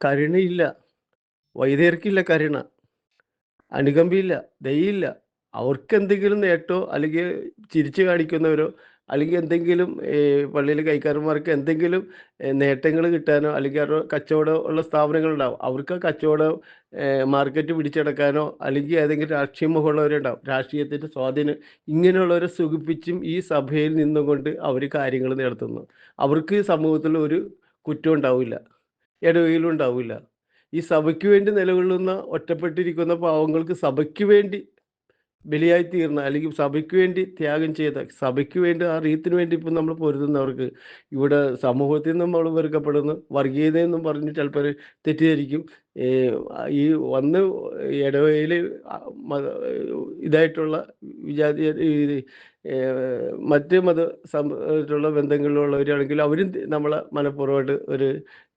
കരുണയില്ല. വൈദ്യർക്കില്ല കരുണ. അനുകമ്പയില്ല. ദയയില്ല. അവർക്ക് എന്തെങ്കിലും നേട്ടോ അല്ലെങ്കിൽ ചിരിച്ചു കാണിക്കുന്നവരോ അല്ലെങ്കിൽ എന്തെങ്കിലും പള്ളിയിലെ കൈക്കാരന്മാർക്ക് എന്തെങ്കിലും നേട്ടങ്ങൾ കിട്ടാനോ അല്ലെങ്കിൽ അവരുടെ കച്ചവടം ഉള്ള സ്ഥാപനങ്ങളുണ്ടാവും. അവർക്ക് ആ കച്ചവടം മാർക്കറ്റ് പിടിച്ചെടുക്കാനോ അല്ലെങ്കിൽ ഏതെങ്കിലും രാഷ്ട്രീയ മുഖമുള്ളവരുണ്ടാവും. രാഷ്ട്രീയത്തിന്റെ സ്വാധീനം ഇങ്ങനെയുള്ളവരെ സുഖിപ്പിച്ചും ഈ സഭയിൽ നിന്നുകൊണ്ട് അവർ കാര്യങ്ങൾ നടത്തുന്നു. അവർക്ക് സമൂഹത്തിൽ ഒരു കുറ്റം ഉണ്ടാവില്ല. ഇടവയിലും ഉണ്ടാവില്ല. ഈ സഭയ്ക്ക് വേണ്ടി നിലകൊള്ളുന്ന ഒറ്റപ്പെട്ടിരിക്കുന്ന പാവങ്ങൾക്ക് സഭയ്ക്ക് വേണ്ടി ബലിയായി തീർന്ന അല്ലെങ്കിൽ സഭയ്ക്ക് വേണ്ടി ത്യാഗം ചെയ്ത സഭയ്ക്ക് വേണ്ടി ആ റീത്തിന് വേണ്ടി ഇപ്പം നമ്മൾ പൊരുതുന്നവർക്ക് ഇവിടെ സമൂഹത്തിൽ നിന്നും നമ്മൾ വെറുക്കപ്പെടുന്നു. വർഗീയതയെന്നും പറഞ്ഞ് ചിലപ്പോൾ തെറ്റിദ്ധരിക്കും. ഈ വന്ന് ഇടവയിൽ ഇതായിട്ടുള്ള വിജാതി മറ്റ് മത സംബന്ധമായിട്ടുള്ള ബന്ധങ്ങളിലുള്ളവരാണെങ്കിൽ അവരും നമ്മളെ മനഃപൂർവമായിട്ട് ഒരു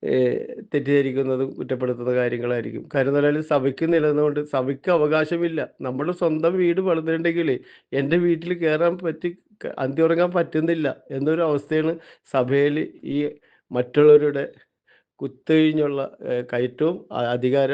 തെറ്റിദ്ധരിക്കുന്നതും കുറ്റപ്പെടുത്തുന്ന കാര്യങ്ങളായിരിക്കും. കാര്യം എന്ന് പറഞ്ഞാൽ സഭയ്ക്ക് നിലനിന്നുകൊണ്ട് സഭയ്ക്ക് അവകാശമില്ല. നമ്മുടെ സ്വന്തം വീട് പണിതിട്ടുണ്ടെങ്കിൽ എന്റെ വീട്ടിൽ കയറാൻ പറ്റി അന്തി ഉറങ്ങാൻ പറ്റുന്നില്ല എന്നൊരു അവസ്ഥയാണ് സഭയിൽ ഈ മറ്റുള്ളവരുടെ കുത്തഴിഞ്ഞുള്ള കയറ്റവും അധികാര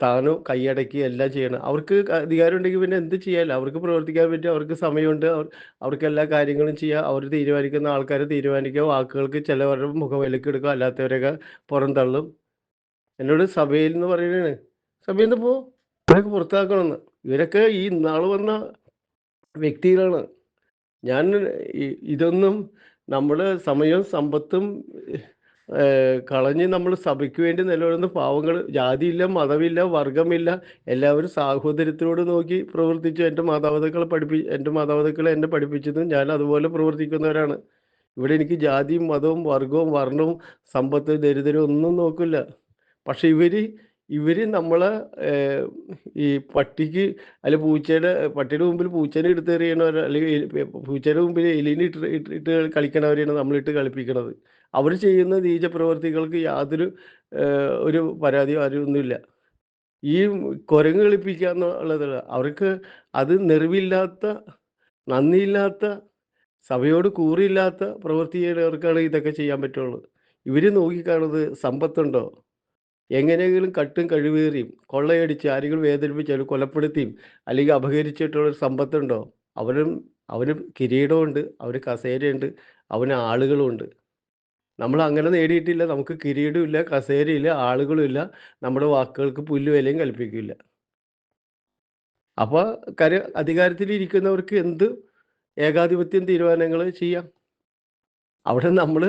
സ്ഥാനവും കൈയടക്കി എല്ലാം ചെയ്യണം. അവർക്ക് അധികാരം ഉണ്ടെങ്കിൽ പിന്നെ എന്ത് ചെയ്യാല്ല അവർക്ക് പ്രവർത്തിക്കാൻ പറ്റും. അവർക്ക് സമയമുണ്ട്. അവർ അവർക്ക് എല്ലാ കാര്യങ്ങളും ചെയ്യാം. അവർ തീരുമാനിക്കുന്ന ആൾക്കാരെ തീരുമാനിക്കുക വാക്കുകൾക്ക് ചിലവരുടെ മുഖം വിലക്കെടുക്കുക അല്ലാത്തവരൊക്കെ പുറന്തള്ളും എന്നോട് സഭയിൽ നിന്ന് പറയുന്നതാണ്. സഭയിൽ നിന്ന് പോ. ഇവരൊക്കെ പുറത്താക്കണമെന്ന്. ഇവരൊക്കെ ഈ നാൾ വന്ന വ്യക്തികളാണ്. ഞാൻ ഇതൊന്നും നമ്മൾ സമയവും സമ്പത്തും കളഞ്ഞ് നമ്മൾ സഭയ്ക്ക് വേണ്ടി നിലകൊള്ളുന്ന പാവങ്ങൾ ജാതിയില്ല മതമില്ല വർഗമില്ല എല്ലാവരും സാഹോദര്യത്തിനോട് നോക്കി പ്രവർത്തിച്ചു എന്റെ മാതാപിതാക്കളെ പഠിപ്പി എന്റെ മാതാപിതാക്കളെ എന്നെ പഠിപ്പിച്ചതും ഞാൻ അതുപോലെ പ്രവർത്തിക്കുന്നവരാണ്. ഇവിടെ എനിക്ക് ജാതിയും മതവും വർഗവും വർണവും സമ്പത്ത് ദരിദ്രവും ഒന്നും നോക്കില്ല. പക്ഷെ ഇവർ ഇവർ നമ്മളെ ഈ പട്ടിക്ക് അല്ലെ പൂച്ചയുടെ പട്ടിയുടെ മുമ്പിൽ പൂച്ചേനെ എടുത്തെറിയണവർ അല്ലെങ്കിൽ പൂച്ചയുടെ മുമ്പിൽ എലിനെ ഇട്ട് ഇട്ട് കളിക്കണവരെയാണ് നമ്മളിട്ട് കളിപ്പിക്കണത്. അവർ ചെയ്യുന്ന നീച പ്രവർത്തികൾക്ക് യാതൊരു ഒരു പരാതിയോ ആരൊന്നുമില്ല ഈ കുരങ്ങ് കളിപ്പിക്കുക എന്നുള്ളത് അവർക്ക് അത് നിറവില്ലാത്ത നന്ദിയില്ലാത്ത സഭയോട് കൂറില്ലാത്ത പ്രവൃത്തി ഇതൊക്കെ ചെയ്യാൻ പറ്റുള്ളൂ. ഇവർ നോക്കിക്കാണുന്നത് സമ്പത്തുണ്ടോ? എങ്ങനെയെങ്കിലും കട്ടും കഴിവേറിയും കൊള്ളയടിച്ച് ആരെങ്കിലും വേദനിപ്പിച്ചാലും കൊലപ്പെടുത്തിയും അല്ലെങ്കിൽ അപഹരിച്ചിട്ടുള്ള ഒരു സമ്പത്തുണ്ടോ? അവരും അവന് കിരീടമുണ്ട് അവന് കസേരയുണ്ട് അവന് ആളുകളുമുണ്ട്. നമ്മൾ അങ്ങനെ നേടിയിട്ടില്ല. നമുക്ക് കിരീടമില്ല കസേരയില്ല ആളുകളുമില്ല നമ്മുടെ വാക്കുകൾക്ക് പുല്ലുവിലയും കൽപ്പിക്കില്ല. അപ്പോൾ കര അധികാരത്തിൽ ഇരിക്കുന്നവർക്ക് എന്ത് ഏകാധിപത്യം തീരുമാനങ്ങൾ ചെയ്യാം? അവിടെ നമ്മൾ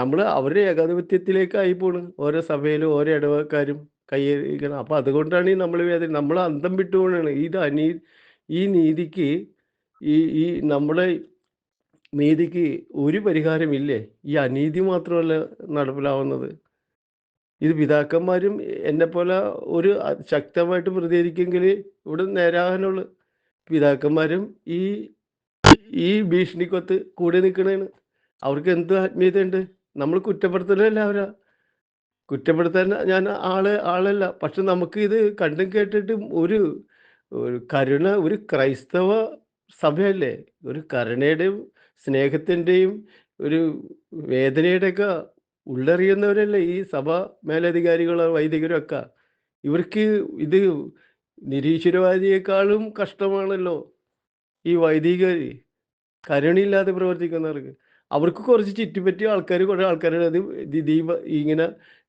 നമ്മൾ അവരുടെ ഏകാധിപത്യത്തിലേക്കായി പോണ്. ഓരോ സഭയിലും ഓരോ ഇടവക്കാരും കൈയ്യണം അപ്പോൾ അതുകൊണ്ടാണ് ഈ നമ്മൾ വേദന നമ്മൾ അന്തം വിട്ടുകൊണ്ടാണ് ഇത് അനീ ഈ നീതിക്ക് ഈ ഈ നമ്മുടെ നീതിക്ക് ഒരു പരിഹാരമില്ലേ? ഈ അനീതി മാത്രമല്ല നടപ്പിലാവുന്നത്. ഇത് പിതാക്കന്മാരും എന്നെപ്പോലെ ഒരു ശക്തമായിട്ട് പ്രതികരിക്കെങ്കിൽ ഇവിടെ നേരാകാനുള്ളു പിതാക്കന്മാരും ഈ ഈ ഭീഷണിക്കൊത്ത് കൂടെ നിൽക്കണേണ്. അവർക്ക് എന്ത് ആത്മീയതയുണ്ട് നമ്മൾ കുറ്റപ്പെടുത്തലല്ല അവരാ. കുറ്റപ്പെടുത്താൻ ഞാൻ ആൾ ആളല്ല. പക്ഷെ നമുക്ക് ഇത് കണ്ടും കേട്ടിട്ടും ഒരു ഒരു കരുണ ഒരു ക്രൈസ്തവ സഭയല്ലേ? ഒരു കരുണയുടെയും സ്നേഹത്തിന്റെയും ഒരു വേദനയുടെയൊക്കെ ഉള്ളറിയുന്നവരല്ലേ ഈ സഭ മേലധികാരികളോ വൈദികരും ഒക്കെ ഇവർക്ക് ഇത് നിരീശ്വരവാദിയേക്കാളും കഷ്ടമാണല്ലോ ഈ വൈദികർ കരുണയില്ലാതെ പ്രവർത്തിക്കുന്നവർക്ക്. അവർക്ക് കുറച്ച് ചുറ്റിപ്പറ്റിയ ആൾക്കാർ കുറേ ആൾക്കാരുടെ അത് ദീപ ഇങ്ങനെ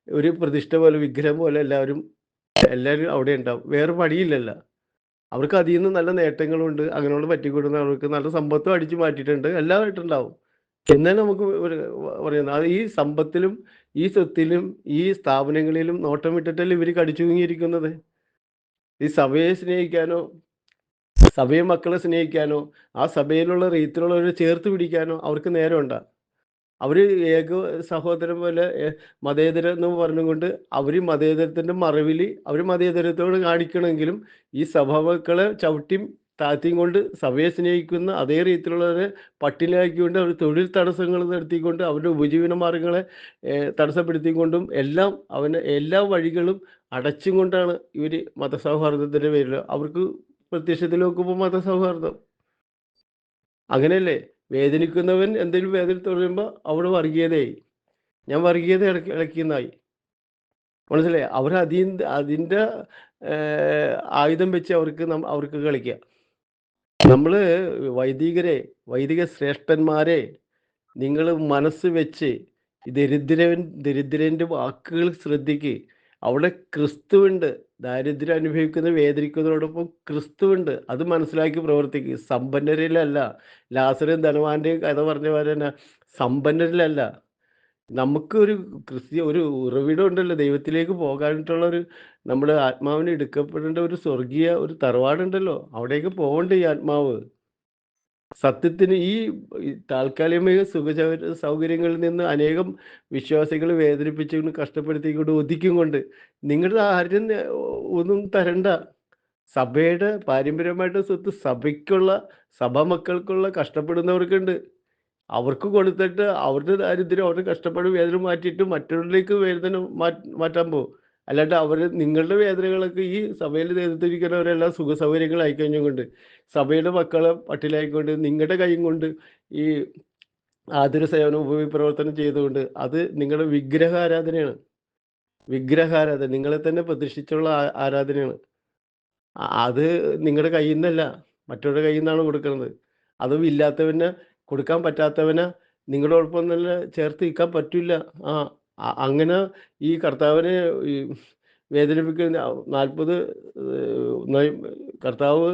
ഒരു പ്രതിഷ്ഠ പോലെ വിഗ്രഹം പോലെ എല്ലാവരും എല്ലാവരും അവിടെ ഉണ്ടാവും. വേറെ പണിയില്ലല്ലോ. അവർക്ക് അതിൽ നിന്ന് നല്ല നേട്ടങ്ങളുണ്ട് അങ്ങനെയുള്ള പറ്റിക്കൂടുന്ന അവർക്ക് നല്ല സമ്പത്തും അടിച്ചു മാറ്റിയിട്ടുണ്ട് എല്ലാമായിട്ടുണ്ടാവും എന്നാൽ നമുക്ക് പറയുന്നത് അത് ഈ സമ്പത്തിലും ഈ സ്വത്തിലും ഈ സ്ഥാപനങ്ങളിലും നോട്ടം വിട്ടിട്ടല്ലേ ഇവർ കടിച്ചു തൂങ്ങിയിരിക്കുന്നത് ഈ സഭയെ സ്നേഹിക്കാനോ സഭയെ മക്കളെ സ്നേഹിക്കാനോ ആ സഭയിലുള്ള റീത്തിലുള്ളവരെ ചേർത്ത് പിടിക്കാനോ അവർക്ക് നേരമുണ്ടാ? അവർ ഏക സഹോദരൻ പോലെ മതേതരം എന്ന് പറഞ്ഞുകൊണ്ട് അവർ മതേതരത്തിന്റെ മറവിൽ അവർ മതേതരത്തോട് കാണിക്കണമെങ്കിലും ഈ സഭാമക്കളെ ചവിട്ടിയും താഴ്ത്തിയും കൊണ്ട് സഭയെ സ്നേഹിക്കുന്ന അതേ രീതിയിലുള്ളവരെ പട്ടിണിയാക്കിക്കൊണ്ട് അവർ തൊഴിൽ തടസ്സങ്ങൾ നടത്തിക്കൊണ്ട് അവരുടെ ഉപജീവന മാർഗങ്ങളെ തടസ്സപ്പെടുത്തിക്കൊണ്ടും എല്ലാം അവന് എല്ലാ വഴികളും അടച്ചും കൊണ്ടാണ് ഇവർ മതസൗഹാർദ്ദത്തിന്റെ പേരിൽ അവർക്ക് പ്രത്യക്ഷത്തിൽ നോക്കുമ്പോൾ മതസൗഹാർദ്ദം. അങ്ങനെയല്ലേ? വേദനിക്കുന്നവൻ എന്തെങ്കിലും വേദന തുടരുമ്പോൾ അവിടെ വർഗീയതയായി ഞാൻ വർഗീയത ഇളക്കി ഇളക്കിയെന്നായി മനസ്സിലായോ? അവർ അതി അതിന്റെ ആയുധം വെച്ച് അവർക്ക് അവർക്ക് കളിക്കുക നമ്മൾ വൈദികരെ, വൈദിക ശ്രേഷ്ഠന്മാരെ, നിങ്ങൾ മനസ്സ് വെച്ച് ദരിദ്രൻ ദരിദ്രന്റെ വാക്കുകൾ ശ്രദ്ധിക്ക്. അവിടെ ക്രിസ്തുവുണ്ട്. ദാരിദ്ര്യം അനുഭവിക്കുന്ന വേദനിക്കുന്നതോടൊപ്പം ക്രിസ്തുവുണ്ട്. അത് മനസ്സിലാക്കി പ്രവർത്തിക്കുക സമ്പന്നരിലല്ല. ലാസറും ധനവാന്റെയും കഥ പറഞ്ഞ പോലെ തന്നെ സമ്പന്നരിലല്ല. നമുക്ക് ഒരു ക്രിസ്ത്യ ഒരു ഉറവിടം ഉണ്ടല്ലോ ദൈവത്തിലേക്ക് പോകാനായിട്ടുള്ള ഒരു നമ്മുടെ ആത്മാവിന് എടുക്കപ്പെടേണ്ട ഒരു സ്വർഗീയ ഒരു തറവാടുണ്ടല്ലോ. അവിടേക്ക് പോകണ്ടേ ഈ ആത്മാവ്. സത്യത്തിന് ഈ താൽക്കാലികമായ സുഖ സൗകര്യങ്ങളിൽ നിന്ന് അനേകം വിശ്വാസികൾ വേദനിപ്പിച്ചുകൊണ്ട് കഷ്ടപ്പെടുത്തിക്കൊണ്ട് ഒതുക്കും കൊണ്ട് നിങ്ങളുടെ ആരും ഒന്നും തരണ്ട. സഭയുടെ പാരമ്പര്യമായിട്ട് സ്വത്ത് സഭയ്ക്കുള്ള സഭ മക്കൾക്കുള്ള കഷ്ടപ്പെടുന്നവർക്കുണ്ട്. അവർക്ക് കൊടുത്തിട്ട് അവരുടെ ദാരിദ്ര്യം, അവരുടെ കഷ്ടപ്പാട് വേദന മാറ്റിയിട്ട് മറ്റുള്ളവരിലേക്ക് വേദന മാറ്റാൻ പോവും. അല്ലാണ്ട് അവർ നിങ്ങളുടെ വേദനകളൊക്കെ ഈ സഭയിൽ നേതൃത്വത്തിരിക്കുന്നവരെല്ലാം സുഖസൗകര്യങ്ങൾ കഴിഞ്ഞുകൊണ്ട് സഭയുടെ മക്കളെ പട്ടിലായിക്കൊണ്ട് നിങ്ങളുടെ കൈയും കൊണ്ട് ഈ ആതുര സേവനം ഉപവിപ്രവർത്തനം ചെയ്തുകൊണ്ട് അത് നിങ്ങളുടെ വിഗ്രഹാരാധനയാണ്. വിഗ്രഹാരാധന. നിങ്ങളെ തന്നെ പ്രതിഷ്ഠിച്ചുള്ള ആരാധനയാണ്. അത് നിങ്ങളുടെ കയ്യിൽ നിന്നല്ല മറ്റവരുടെ നിന്നാണ് കൊടുക്കുന്നത്. അതും ഇല്ലാത്തവന് കൊടുക്കാൻ പറ്റാത്തവനെ നിങ്ങളോടൊപ്പം തന്നെ ചേർത്ത് നിൽക്കാൻ പറ്റില്ല ആ അങ്ങനെ ഈ കർത്താവിനെ ഈ വേദനിപ്പിക്കുന്ന 40 ഏഹ്, കർത്താവ്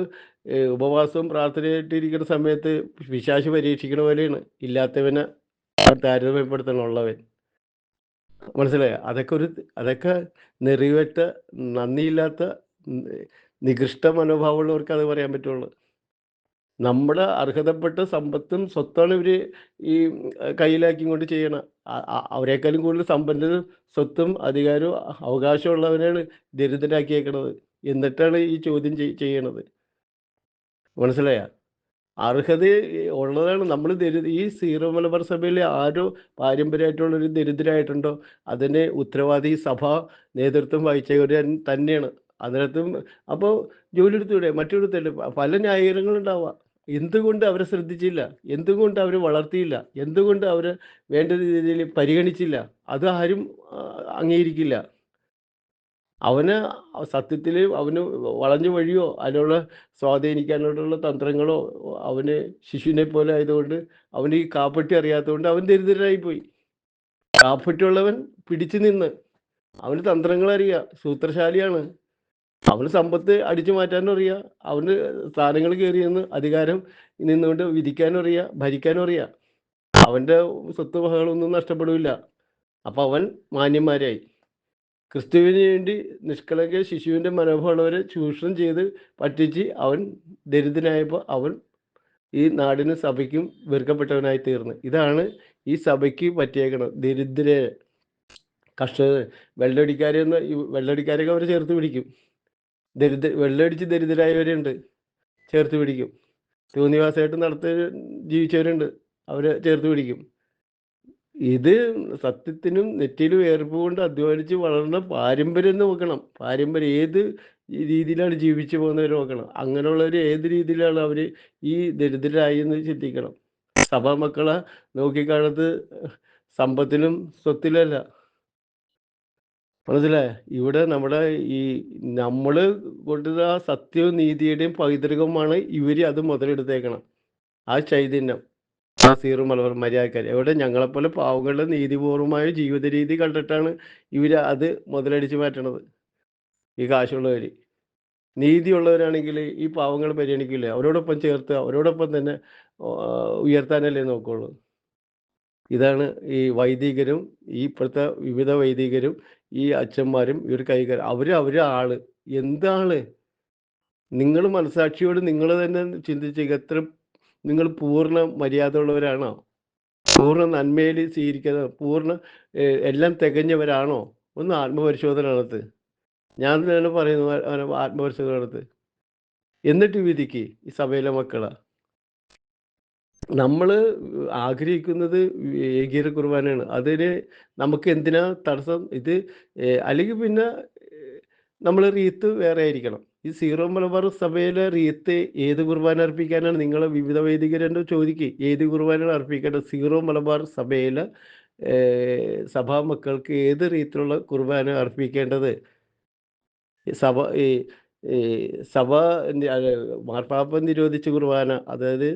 ഉപവാസവും പ്രാർത്ഥനയായിട്ടിരിക്കുന്ന സമയത്ത് വിശാശി പരീക്ഷിക്കണ പോലെയാണ്. ഇല്ലാത്തവനെ താരതമ്യപ്പെടുത്തണുള്ളവൻ മനസ്സിലായ? അതൊക്കെ ഒരു അതൊക്കെ നെറികെട്ട, നന്ദിയില്ലാത്ത, നികൃഷ്ട മനോഭാവമുള്ളവർക്ക് അത് പറയാൻ പറ്റുള്ളൂ. നമ്മുടെ അർഹതപ്പെട്ട സമ്പത്തും സ്വത്താണ് ഇവർ ഈ കയ്യിലാക്കി കൊണ്ട് ചെയ്യണം അവരെക്കാളും കൂടുതൽ സമ്പന്നരും സ്വത്തും അധികാരവും അവകാശമുള്ളവനെയാണ് ദരിദ്രരാക്കിയേക്കണത് എന്നിട്ടാണ് ഈ ചോദ്യം ചെയ് ചെയ്യണത്. മനസ്സിലായ അർഹത ഉള്ളതാണ്. നമ്മൾ ദരി ഈ സീറോ മലബാർ സഭയിലെ ആരോ പാരമ്പര്യമായിട്ടുള്ളൊരു ദരിദ്രമായിട്ടുണ്ടോ അതിന് ഉത്തരവാദി സഭ നേതൃത്വം വഹിച്ചവര് തന്നെയാണ്. അതിനകത്തും അപ്പോൾ ജോലി എടുത്തൂടെ? മറ്റൊരു പല ന്യായീകരണങ്ങളുണ്ടാവാം. എന്തുകൊണ്ട് അവരെ ശ്രദ്ധിച്ചില്ല? എന്തുകൊണ്ട് അവരെ വളർത്തിയില്ല? എന്തുകൊണ്ട് അവരെ വേണ്ട രീതിയിൽ പരിഗണിച്ചില്ല? അത് ആരും അംഗീകരിക്കില്ല. അവന് സത്യത്തിൽ അവന് വളഞ്ഞ വഴിയോ അതിനുള്ള സ്വാധീനിക്കാനായിട്ടുള്ള തന്ത്രങ്ങളോ അവന് ശിശുവിനെ പോലെ ആയതുകൊണ്ട് അവന് ഈ കാപ്പട്ടി അറിയാത്തതുകൊണ്ട് അവൻ ദരിദ്രനായി പോയി. കാപ്പട്ടിയുള്ളവൻ പിടിച്ചു നിന്ന്. അവന് തന്ത്രങ്ങൾ അറിയാം സൂത്രശാലിയാണ്. അവന് സമ്പത്ത് അടിച്ചു മാറ്റാനും അറിയാം. അവന് സ്ഥാനങ്ങൾ കയറിയെന്ന് അധികാരം നിന്നുകൊണ്ട് വിധിക്കാനും അറിയാം. ഭരിക്കാനും അറിയാം. അവന്റെ സ്വത്ത് വകകളൊന്നും നഷ്ടപ്പെടില്ല അപ്പൊ അവൻ മാന്യന്മാരായി. ക്രിസ്തുവിന് വേണ്ടി നിഷ്കളങ്ക ശിശുവിന്റെ മനോഭാവമുള്ളവരെ ചൂഷണം ചെയ്ത് പറ്റിച്ച് അവൻ ദരിദ്രനായപ്പോൾ അവൻ ഈ നാടിനും സഭയ്ക്കും വെറുക്കപ്പെട്ടവനായി തീർന്നു. ഇതാണ് ഈ സഭയ്ക്ക് പറ്റിയേക്കണം ദരിദ്രരെ, കർഷകർ, വെള്ളടിക്കാരെന്ന് അവരെ അവർ ചേർത്ത് പിടിക്കും. ദരിദ്ര വെള്ളമടിച്ച് ദരിദ്രരായവരുണ്ട്. ചേർത്ത് പിടിക്കും. തോന്നിവാസമായിട്ട് നടത്തി ജീവിച്ചവരുണ്ട്. അവരെ ചേർത്ത് പിടിക്കും. ഇത് സത്യത്തിനും നെറ്റിയിലും ഏർപ്പ് കൊണ്ട് അധ്വാനിച്ച് വളർന്ന പാരമ്പര്യം നോക്കണം. പാരമ്പര്യം ഏത് രീതിയിലാണ് ജീവിച്ചു പോകുന്നവർ നോക്കണം. അങ്ങനെയുള്ളവർ ഏത് രീതിയിലാണ് അവർ ഈ ദരിദ്രരായി എന്ന് ചിന്തിക്കണം. സഭാമക്കളെ നോക്കിക്കാണത് സമ്പത്തിലും സ്വത്തിലും അല്ല. മനസ്സിലായോ? ഇവിടെ നമ്മുടെ ഈ നമ്മൾ കൊണ്ടുവരുന്ന സത്യവും നീതിയുടെയും പൈതൃകവുമാണ് ഇവർ അത് മുതലെടുത്തേക്കണം ആ ചൈതന്യം. ആ സീറോ മലബാർ മര്യാദക്കാർ എവിടെ ഞങ്ങളെപ്പോലെ പാവങ്ങളുടെ നീതിപൂർവമായ ജീവിത രീതി കണ്ടിട്ടാണ് ഇവർ അത് മുതലടിച്ച് മാറ്റണത്. ഈ കാശുള്ളവര്. നീതിയുള്ളവരാണെങ്കിൽ ഈ പാവങ്ങൾ പരിഗണിക്കില്ലേ? അവരോടൊപ്പം ചേർത്ത് അവരോടൊപ്പം തന്നെ ഉയർത്താനല്ലേ നോക്കുള്ളൂ. ഇതാണ് ഈ വൈദികരും ഈ ഇപ്പോഴത്തെ വിവിധ വൈദികരും ഈ അച്ഛന്മാരും ഇവർ കൈകാര്യം അവർ അവരെ ആൾ. എന്താണ് നിങ്ങൾ മനസാക്ഷിയോട് നിങ്ങൾ തന്നെ ചിന്തിച്ച് എത്ര നിങ്ങൾ പൂർണ മര്യാദയുള്ളവരാണോ? പൂർണ നന്മയിൽ സ്വീകരിക്കുന്ന പൂർണ എല്ലാം തികഞ്ഞവരാണോ? ഒന്ന് ആത്മപരിശോധന നടത്ത്. ഞാൻ തന്നെ പറയുന്നു ആത്മപരിശോധന നടത്ത്. എന്നിട്ട് വിധിക്ക് ഈ സഭയിലെ മക്കളെ. നമ്മൾ ആഗ്രഹിക്കുന്നത് ഏകീകൃത കുർബാനയാണ്. അതിന് നമുക്ക് എന്തിനാ തടസ്സം? ഇത് അല്ലെങ്കിൽ പിന്നെ നമ്മൾ റീത്ത് വേറെ ആയിരിക്കണം. ഈ സീറോ മലബാർ സഭയിലെ റീത്ത് ഏത് കുർബാന അർപ്പിക്കാനാണ് നിങ്ങൾ വിവിധ വൈദികരെന്ന് ചോദിക്കുക ഏത് കുർബാനയാണ് അർപ്പിക്കേണ്ടത്? സീറോ മലബാർ സഭയിലെ സഭാ മക്കൾക്ക് ഏത് രീതിയിലുള്ള കുർബാന അർപ്പിക്കേണ്ടത് സഭ ഈ സഭ മാർപ്പാപ്പ നിരോധിച്ച കുർബാന അതായത്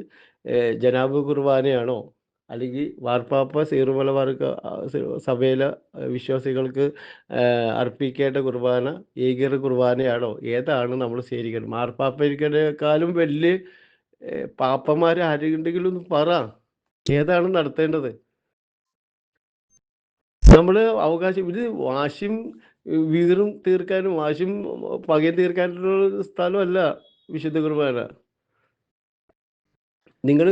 ജനാബ് കുർബാനയാണോ? അല്ലെങ്കിൽ വാർപ്പാപ്പ സീറുമലബാർക്ക് സഭയിലെ വിശ്വാസികൾക്ക് അർപ്പിക്കേണ്ട കുർബാന ഏകീർ കുർബാനയാണോ? ഏതാണ് നമ്മൾ സ്വീകരിക്കേണ്ടത്? മാർപ്പാപ്പയ്ക്കനേക്കാളും വലിയ പാപ്പന്മാർ ആരെങ്കിലും ഒന്ന് പറ. ഏതാണ് നടത്തേണ്ടത്? നമ്മൾ അവകാശം ഇത് വാശിയും വീറും തീർക്കാനും വാശിയും പകയും തീർക്കാനുള്ള സ്ഥലമല്ല വിശുദ്ധ കുർബാന. നിങ്ങൾ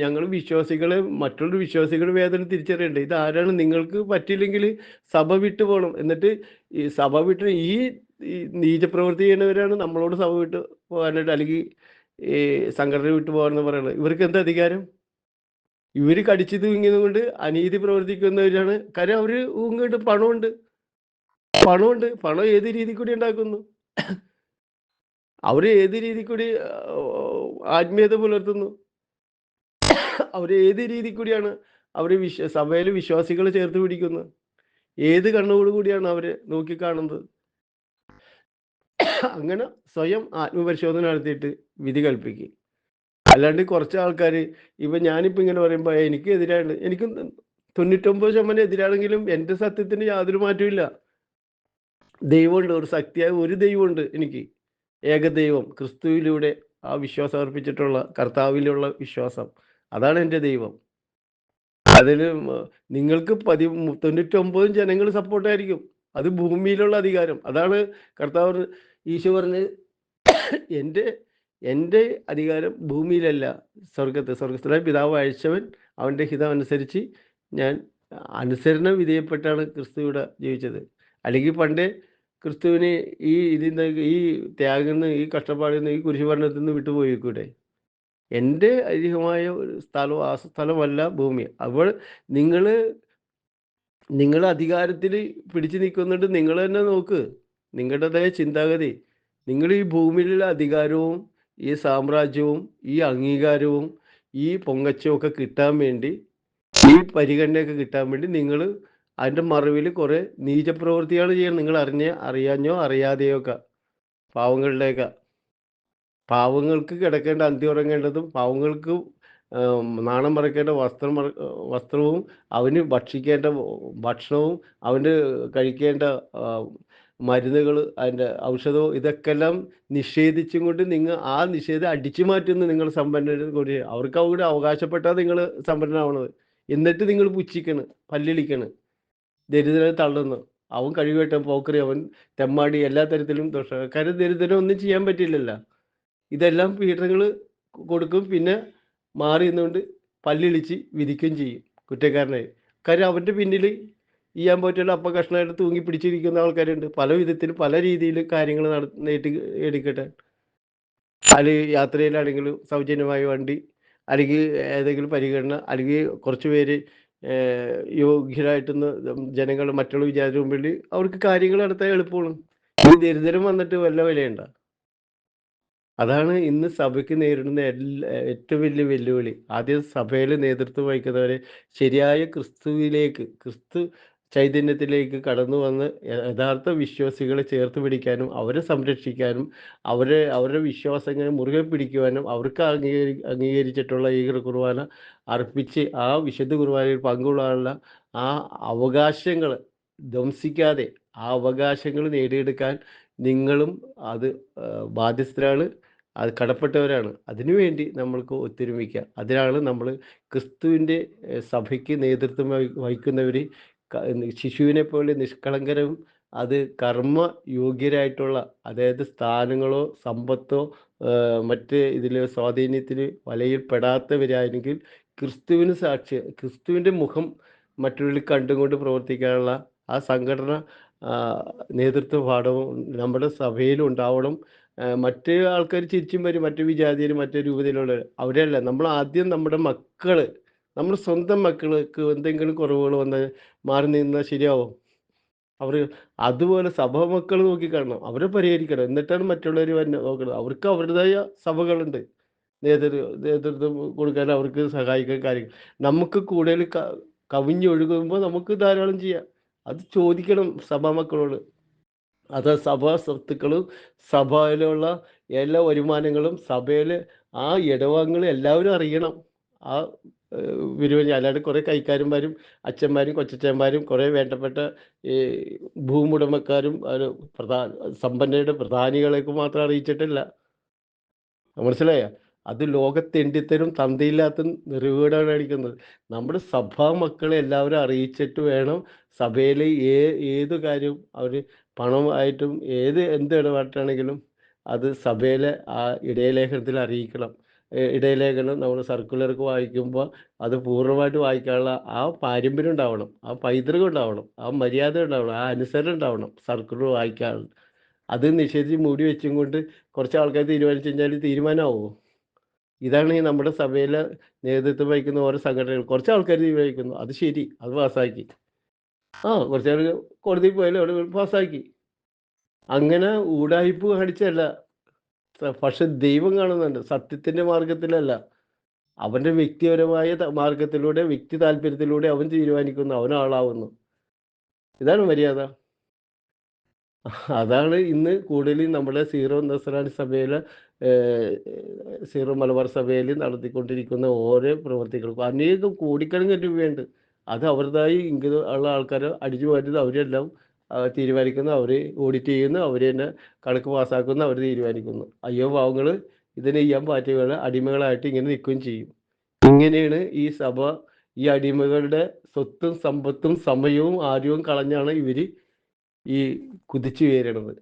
ഞങ്ങൾ വിശ്വാസികൾ വിശ്വാസികളെ മറ്റുള്ള വിശ്വാസികളുടെ വേദന തിരിച്ചറിയണ്ടേ? ഇതാരാണ് നിങ്ങൾക്ക് പറ്റില്ലെങ്കിൽ സഭ വിട്ടു പോകണം എന്നിട്ട് ഈ സഭ വിട്ട് ഈ നീചപ്രവൃത്തി ചെയ്യുന്നവരാണ് നമ്മളോട് സഭ വിട്ടു പോകാനായിട്ട് അല്ലെങ്കിൽ ഈ സംഘടന വിട്ടു പോകാനെന്ന് ഇവർക്ക് എന്ത് അധികാരം? ഇവർ കടിച്ചു തൂങ്ങിയതുകൊണ്ട് അനീതി പ്രവർത്തിക്കുന്നവരാണ്. കാര്യം അവർ ഊങ്ങിട്ട് പണമുണ്ട്. പണമുണ്ട്. പണം ഏത് രീതി കൂടി ഉണ്ടാക്കുന്നു. അവർ ഏത് രീതി കൂടി ആത്മീയത പുലർത്തുന്നു. അവർ ഏത് രീതി കൂടിയാണ് അവർ വിശ്വ സഭയിൽ വിശ്വാസികൾ ചേർത്ത് പിടിക്കുന്നത്. ഏത് കണ്ണോട് കൂടിയാണ് അവർ നോക്കിക്കാണുന്നത്. അങ്ങനെ സ്വയം ആത്മപരിശോധന നടത്തിയിട്ട് വിധി കൽപ്പിക്കുക അല്ലാണ്ട് കുറച്ച് ആൾക്കാർ ഇപ്പൊ ഞാനിപ്പോ ഇങ്ങനെ പറയുമ്പോൾ എനിക്ക് എതിരാണ്. എനിക്ക് 99% എതിരാണെങ്കിലും എന്റെ സത്യത്തിന് യാതൊരു മാറ്റവുമില്ല. ദൈവമുണ്ട്. ഒരു ശക്തിയായ ഒരു ദൈവമുണ്ട് എനിക്ക്. ഏകദൈവം ക്രിസ്തുവിലൂടെ ആ വിശ്വാസം അർപ്പിച്ചിട്ടുള്ള കർത്താവിലുള്ള വിശ്വാസം. അതാണ് എന്റെ ദൈവം. അതിൽ നിങ്ങൾക്ക് പതി 99 ജനങ്ങൾ സപ്പോർട്ടായിരിക്കും. അത് ഭൂമിയിലുള്ള അധികാരം. അതാണ് കർത്താവ് ഈശോ പറഞ്ഞത് എന്റെ എന്റെ അധികാരം ഭൂമിയിലല്ല സ്വർഗത്തെ സ്വർഗസ്ഥനായ പിതാവ് അയച്ചവൻ അവന്റെ ഹിതം അനുസരിച്ച് ഞാൻ അനുസരണ വിധേയപ്പെട്ടാണ് ക്രിസ്തുവിടെ ജീവിച്ചത്. അല്ലെങ്കിൽ പണ്ടേ ക്രിസ്തുവിനെ ഈ ഇതിൽ നിന്ന് ഈ ത്യാഗം ഈ കഷ്ടപ്പാടിൽ നിന്ന് ഈ കുരിശുമരണത്തിന്ന് വിട്ടുപോയിക്കൂടെ? എന്റെ ഐതിഹ്യമായ ഒരു സ്ഥലം ആ സ്ഥലമല്ല ഭൂമി. അപ്പോൾ നിങ്ങൾ നിങ്ങൾ അധികാരത്തിൽ പിടിച്ചു നിൽക്കുന്നുണ്ട് നിങ്ങൾ തന്നെ നോക്ക്. നിങ്ങളുടേതായ ചിന്താഗതി. നിങ്ങൾ ഈ ഭൂമിയിലുള്ള അധികാരവും ഈ സാമ്രാജ്യവും ഈ അംഗീകാരവും ഈ പൊങ്കച്ചവും ഒക്കെ കിട്ടാൻ വേണ്ടി ഈ പരിഗണനയൊക്കെ കിട്ടാൻ വേണ്ടി നിങ്ങൾ അതിന്റെ മറവിൽ കുറേ നീചപ്രവൃത്തിയാണ് ചെയ്യണം നിങ്ങൾ അറിഞ്ഞ അറിയാഞ്ഞോ അറിയാതെയോ ഒക്കെ. പാവങ്ങളുടെയൊക്കെ. പാവങ്ങൾക്ക് കിടക്കേണ്ട അന്തി ഉറങ്ങേണ്ടതും പാവങ്ങൾക്ക് നാണം മറക്കേണ്ട വസ്ത്രം വസ്ത്രവും അവന് ഭക്ഷിക്കേണ്ട ഭക്ഷണവും അവന് കഴിക്കേണ്ട മരുന്നുകൾ അതിന്റെ ഔഷധവും ഇതൊക്കെല്ലാം നിഷേധിച്ചും കൊണ്ട് നിങ്ങൾ ആ നിഷേധം അടിച്ചു മാറ്റുന്നു നിങ്ങൾ സമ്പന്നര് കൂടി. അവർക്ക് അവരുടെ അവകാശപ്പെട്ടാൽ നിങ്ങൾ സമ്പന്നനാവണത്. എന്നിട്ട് നിങ്ങൾ പുച്ഛിക്കണ്. പല്ലിളിക്കണ്. ദരിദ്രരെ തള്ളുന്നു. അവൻ കഴിവേട്ടൻ പോക്കറി അവൻ തെമ്മാടി എല്ലാ തരത്തിലും ദോഷ കാര്യം ദരിദ്രന് ഒന്നും ചെയ്യാൻ പറ്റില്ലല്ലോ. ഇതെല്ലാം ഫീഡറുകൾ കൊടുക്കും. പിന്നെ മാറി നിന്നുകൊണ്ട് പല്ലിളിച്ച് വിധിക്കുകയും ചെയ്യും കുറ്റക്കാരനായി. കാര്യം അവന്റെ പിന്നിൽ ചെയ്യാൻ പറ്റുള്ള അപ്പ കഷ്ണമായിട്ട് തൂങ്ങി പിടിച്ചിരിക്കുന്ന ആൾക്കാരുണ്ട്. പല വിധത്തിൽ പല രീതിയിൽ കാര്യങ്ങൾ നട നേട്ടി എടുക്കട്ടെ. അത് യാത്രയിലാണെങ്കിലും സൗജന്യമായ വണ്ടി അല്ലെങ്കിൽ ഏതെങ്കിലും പരിഗണന അല്ലെങ്കിൽ കുറച്ച് പേര് യോഗ്യരായിട്ടുന്ന ജനങ്ങൾ മറ്റുള്ള വിചാരിച്ച മുമ്പിൽ അവർക്ക് കാര്യങ്ങൾ നടത്താൻ എളുപ്പമാണ്. ഈ ദരിദ്രം വന്നിട്ട് വല്ല വിലയുണ്ടോ? അതാണ് ഇന്ന് സഭയ്ക്ക് നേരിടുന്ന ഏറ്റവും വലിയ വെല്ലുവിളി. ആദ്യം സഭയിൽ നേതൃത്വം വഹിക്കുന്നവരെ ശരിയായ ക്രിസ്തുവിലേക്ക് ക്രിസ്തു ചൈതന്യത്തിലേക്ക് കടന്നു വന്ന് യഥാർത്ഥ വിശ്വാസികളെ ചേർത്ത് പിടിക്കാനും അവരെ സംരക്ഷിക്കാനും അവരെ അവരുടെ വിശ്വാസങ്ങളെ മുറുകെ പിടിക്കുവാനും അവർക്ക് അംഗീകരി അംഗീകരിച്ചിട്ടുള്ള ഈ കുർബാന അർപ്പിച്ച് ആ വിശുദ്ധ കുർബാനയിൽ പങ്കുകൊള്ളാനുള്ള ആ അവകാശങ്ങൾ ധ്വംസിക്കാതെ ആ അവകാശങ്ങൾ നേടിയെടുക്കാൻ നിങ്ങളും അത് ബാധ്യസ്ഥരാണ്. അത് കടപ്പെട്ടവരാണ്. അതിനുവേണ്ടി നമ്മൾക്ക് ഒത്തൊരുമിക്കാം. അതിനാണ് നമ്മൾ ക്രിസ്തുവിന്റെ സഭയ്ക്ക് നേതൃത്വം വഹി വഹിക്കുന്നവര് ശിശുവിനെ പോലെ നിഷ്കളങ്കരവും അത് കർമ്മ യോഗ്യരായിട്ടുള്ള അതായത് സ്ഥാനങ്ങളോ സമ്പത്തോ മറ്റ് ഇതിലെ സ്വാധീനത്തിന് വലയിൽ പെടാത്തവരാണെങ്കിൽ ക്രിസ്തുവിന് സാക്ഷി ക്രിസ്തുവിന്റെ മുഖം മറ്റുള്ളിൽ കണ്ടുകൊണ്ട് പ്രവർത്തിക്കാനുള്ള ആ സംഘടന നേതൃത്വ പാഠവും നമ്മുടെ സഭയിലും ഉണ്ടാവണം. മറ്റ് ആൾക്കാർ ചിരിച്ചും വരും. മറ്റു വിജാതിയിൽ മറ്റു രൂപതയിലുള്ള അവരല്ല നമ്മൾ ആദ്യം നമ്മുടെ മക്കൾ നമ്മൾ സ്വന്തം മക്കൾക്ക് എന്തെങ്കിലും കുറവുകൾ വന്നാൽ മാറി നിന്നാൽ ശരിയാവോ? അവർ അതുപോലെ സഭ മക്കൾ നോക്കിക്കാണണം. അവരെ പരിഹരിക്കണം. എന്നിട്ടാണ് മറ്റുള്ളവർ വന്ന് നോക്കുന്നത് അവർക്ക് അവരുടേതായ സഭകളുണ്ട്. നേതൃ നേതൃത്വം കൊടുക്കാൻ അവർക്ക് സഹായിക്കാൻ കാര്യങ്ങൾ. നമുക്ക് കൂടുതൽ കവിഞ്ഞൊഴുകുമ്പോൾ നമുക്ക് ധാരാളം ചെയ്യാം അത് ചോദിക്കണം സഭാ മക്കളോട് അത് സഭാ സ്വത്തുക്കളും സഭയിലുള്ള എല്ലാ വരുമാനങ്ങളും സഭയിൽ ആ ഇടവങ്ങൾ എല്ലാവരും അറിയണം. ആ വിരുവഞ്ഞ അല്ലാണ്ട് കുറേ കൈക്കാരന്മാരും അച്ഛന്മാരും കൊച്ചച്ഛന്മാരും കുറേ വേണ്ടപ്പെട്ട ഈ ഭൂമുടമക്കാരും പ്രധാന സമ്പന്നരുടെ പ്രധാനികളേക്ക് മാത്രം അറിയിച്ചിട്ടില്ല. മനസ്സിലായ? അത് ലോകത്തെണ്ടിത്തരും തന്തയില്ലാത്ത നിറവീടാണ് അടിക്കുന്നത് നമ്മുടെ സഭാ മക്കളെ എല്ലാവരും അറിയിച്ചിട്ട് വേണം സഭയിലെ ഏ ഏത് കാര്യവും അവർ പണമായിട്ടും ഏത് എന്ത് ഇടപാട്ടാണെങ്കിലും അത് സഭയിലെ ആ ഇടയലേഖനത്തിൽ അറിയിക്കണം. ഇടയലേഖനം നമ്മൾ സർക്കുലർക്ക് വായിക്കുമ്പോൾ അത് പൂർണമായിട്ട് വായിക്കാനുള്ള ആ പാരമ്പര്യം ഉണ്ടാവണം. ആ പൈതൃകം ഉണ്ടാവണം. ആ മര്യാദ ഉണ്ടാവണം. ആ അനുസരണം ഉണ്ടാവണം സർക്കുലർ വായിക്കാൻ. അത് നിഷേധിച്ച് മൂടി വെച്ചും കൊണ്ട് കുറച്ച് ആൾക്കാർ തീരുമാനിച്ചു കഴിഞ്ഞാൽ തീരുമാനമാവുമോ ഇതാണ് ഈ നമ്മുടെ സഭയിലെ നേതൃത്വം വഹിക്കുന്ന ഓരോ സംഘടനകൾ. കുറച്ച് ആൾക്കാർ തീരുമാനിക്കുന്നു. അത് ശരി. അത് പാസ്സാക്കി. ആ കുറച്ച് നേരം കോടതിയിൽ പോയാലും അവിടെ പാസ്സാക്കി. അങ്ങനെ ഊടായ്പ് കാണിച്ചല്ല പക്ഷെ ദൈവം കാണുന്നുണ്ട്. സത്യത്തിന്റെ മാർഗത്തിലല്ല അവന്റെ വ്യക്തിപരമായ മാർഗത്തിലൂടെ വ്യക്തി താല്പര്യത്തിലൂടെ അവൻ തീരുമാനിക്കുന്നു. അവനാളാവുന്നു ഇതാണ് മര്യാദ. അതാണ് ഇന്ന് കൂടുതലും നമ്മളെ സീറോ നസറാണി സഭയിലെ സീറോ മലബാർ സഭയിൽ നടത്തിക്കൊണ്ടിരിക്കുന്ന ഓരോ പ്രവർത്തികൾക്കും. അനേകം കോടിക്കണക്കിന് രൂപയുണ്ട്. അത് അവരുടേതായി ഇങ്ങനെ ഉള്ള ആൾക്കാരെ അടിച്ചു മാറ്റുന്നത് അവരെല്ലാം തീരുമാനിക്കുന്നു. അവർ ഓഡിറ്റ് ചെയ്യുന്നു. അവർ തന്നെ കണക്ക് പാസ്സാക്കുന്നു. അവർ തീരുമാനിക്കുന്നു. അയ്യോ പാവങ്ങൾ. ഇതിന് ചെയ്യാൻ പാറ്റുകൾ അടിമകളായിട്ട് ഇങ്ങനെ നിൽക്കുകയും ചെയ്യും. ഇങ്ങനെയാണ് ഈ സഭ ഈ അടിമകളുടെ സ്വത്തും സമ്പത്തും സമയവും ആര്യവും കളഞ്ഞാണ് ഇവർ ഈ കുതിച്ചു ഉയരണത്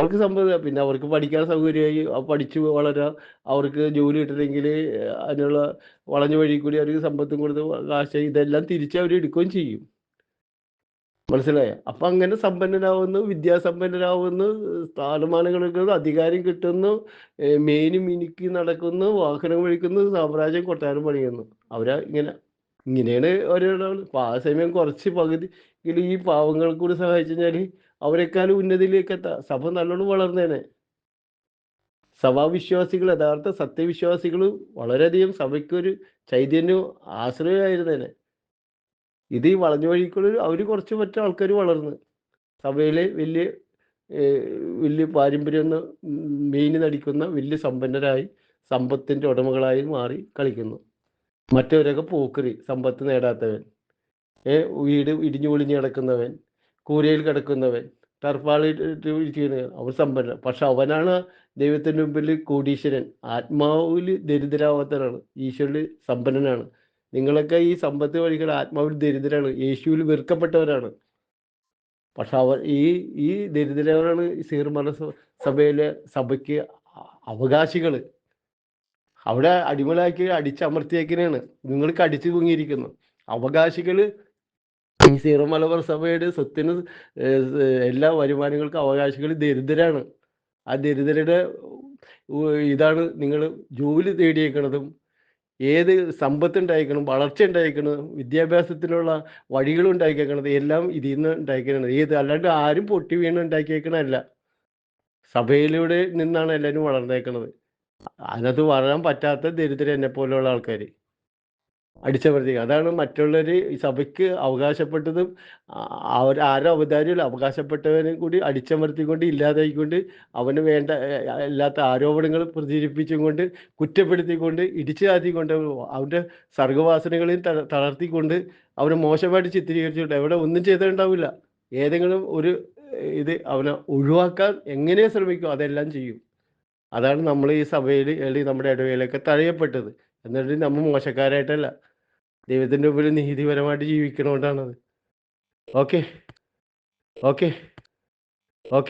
അവർക്ക് സമ്മതം. പിന്നെ അവർക്ക് പഠിക്കാൻ സൗകര്യമായി പഠിച്ചു വളരാം അവർക്ക് ജോലി കിട്ടണമെങ്കിൽ അതിനുള്ള വളഞ്ഞ വഴി കൂടി അവർക്ക് സമ്പത്തും കൊടുത്ത് കാശ് ഇതെല്ലാം തിരിച്ച് അവർ എടുക്കുകയും ചെയ്യും. മനസ്സിലായ? അപ്പൊ അങ്ങനെ സമ്പന്നരാകുന്നു വിദ്യാസമ്പന്നരാകുന്നു സ്ഥാനമാനങ്ങൾ കിട്ടുന്നു അധികാരം കിട്ടുന്നു മേനി മിനുക്കി നടക്കുന്നു വാഹനം വഴിക്കുന്നു സാമ്രാജ്യം കൊട്ടാരം പണിയുന്നു. അവരാ ഇങ്ങനെ ഇങ്ങനെയാണ് ഒരാൾ ആ സമയം കുറച്ച് പകുതി ഈ പാവങ്ങൾ കൂടി സഹായിച്ചു കഴിഞ്ഞാൽ അവരെക്കാളും ഉന്നതിയിലേക്ക് എത്താം സഭ നല്ലോണം വളർന്നേനെ. സഭാവിശ്വാസികൾ യഥാർത്ഥ സത്യവിശ്വാസികൾ വളരെയധികം സഭയ്ക്കൊരു ചൈതന്യവും ആശ്രയമായിരുന്നേനെ. ഇത് ഈ വളഞ്ഞ വഴിക്കുള്ള അവർ കുറച്ച് മറ്റു ആൾക്കാർ വളർന്ന്. സഭയിലെ വലിയ വലിയ പാരമ്പര്യം മെയിൻ നടിക്കുന്ന വലിയ സമ്പന്നരായി സമ്പത്തിന്റെ ഉടമകളായി മാറി കളിക്കുന്നു. മറ്റവരൊക്കെ പോക്കറി സമ്പത്ത് നേടാത്തവൻ. ഏ വീട് ഇടിഞ്ഞു പൊളിഞ്ഞു കിടക്കുന്നവൻ. കൂരയിൽ കിടക്കുന്നവൻ ടർപ്പാളിട്ട് ചെയ്യുന്നവൻ അവൻ സമ്പന്നൻ. പക്ഷെ അവനാണ് ദൈവത്തിന്റെ മുമ്പിൽ കോടീശ്വരൻ. ആത്മാവിൽ ദരിദ്രാവാത്തനാണ് ഈശ്വരന് സമ്പന്നനാണ്. നിങ്ങളൊക്കെ ഈ സമ്പത്ത് വഴികൾ ആത്മാവിൽ ദരിദ്രരാണ്. യേശുവിൽ വെറുക്കപ്പെട്ടവരാണ്. പക്ഷെ അവർ ഈ ഈ ദരിദ്രരാണ് ഈ സീർമല സഭയിലെ സഭയ്ക്ക് അവകാശികൾ അവിടെ അടിമലാക്കി അടിച്ചമർത്തിയേക്കിനാണ് നിങ്ങൾക്ക് അടിച്ചു തൂങ്ങിയിരിക്കുന്നു അവകാശികൾ ഈ സീറോ മലബാർ സഭയുടെ സ്വത്തിന് എല്ലാ വരുമാനങ്ങൾക്കും അവകാശികൾ ദരിദ്രരാണ്. ആ ദരിദ്രരുടെ ഇതാണ് നിങ്ങൾ ജോലി തേടിയേക്കണതും. ഏത് സമ്പത്ത് ഉണ്ടായിക്കണം വളർച്ച ഉണ്ടായിക്കണം വിദ്യാഭ്യാസത്തിനുള്ള വഴികൾ ഉണ്ടാക്കിയേക്കണത് എല്ലാം ഇതിൽ നിന്ന് ഉണ്ടാക്കിയേക്കണത് ഏത് അല്ലാണ്ട് ആരും പൊട്ടി വീണ് ഉണ്ടാക്കിയേക്കണല്ല സഭയിലൂടെ നിന്നാണ് എല്ലാവരും വളർന്നേക്കണത്. അതിനകത്ത് വളരാൻ പറ്റാത്ത ദരിദ്രം എന്നെ പോലെയുള്ള ആൾക്കാർ അടിച്ചമർത്തി അതാണ് മറ്റുള്ളവർ സഭയ്ക്ക് അവകാശപ്പെട്ടതും അവർ ആരോ അവതാരികൾ അവകാശപ്പെട്ടവനും കൂടി അടിച്ചമർത്തിക്കൊണ്ട് ഇല്ലാതായിക്കൊണ്ട് അവന് വേണ്ട അല്ലാത്ത ആരോപണങ്ങൾ പ്രചരിപ്പിച്ചും കൊണ്ട് കുറ്റപ്പെടുത്തിക്കൊണ്ട് ഇടിച്ചു താത്തിക്കൊണ്ട് അവന്റെ സർഗവാസനകളെയും തളർത്തിക്കൊണ്ട് അവനെ മോശമായിട്ട് ചിത്രീകരിച്ചുകൊണ്ട് എവിടെ ഒന്നും ചെയ്തിട്ടുണ്ടാവില്ല. ഏതെങ്കിലും ഒരു ഇത് അവനെ ഒഴിവാക്കാൻ എങ്ങനെ ശ്രമിക്കും അതെല്ലാം ചെയ്യും. അതാണ് നമ്മൾ ഈ സഭയിൽ അല്ലെങ്കിൽ നമ്മുടെ ഇടവേളയൊക്കെ തഴയപ്പെട്ടത്. എന്നിട്ട് നമ്മൾ മോശക്കാരായിട്ടല്ല. ദൈവത്തിന്റെ മുമ്പിൽ നീതിപരമായിട്ട് ജീവിക്കണോണ്ടാണത്. ഓക്കെ. ഓക്കെ. ഓക്കെ.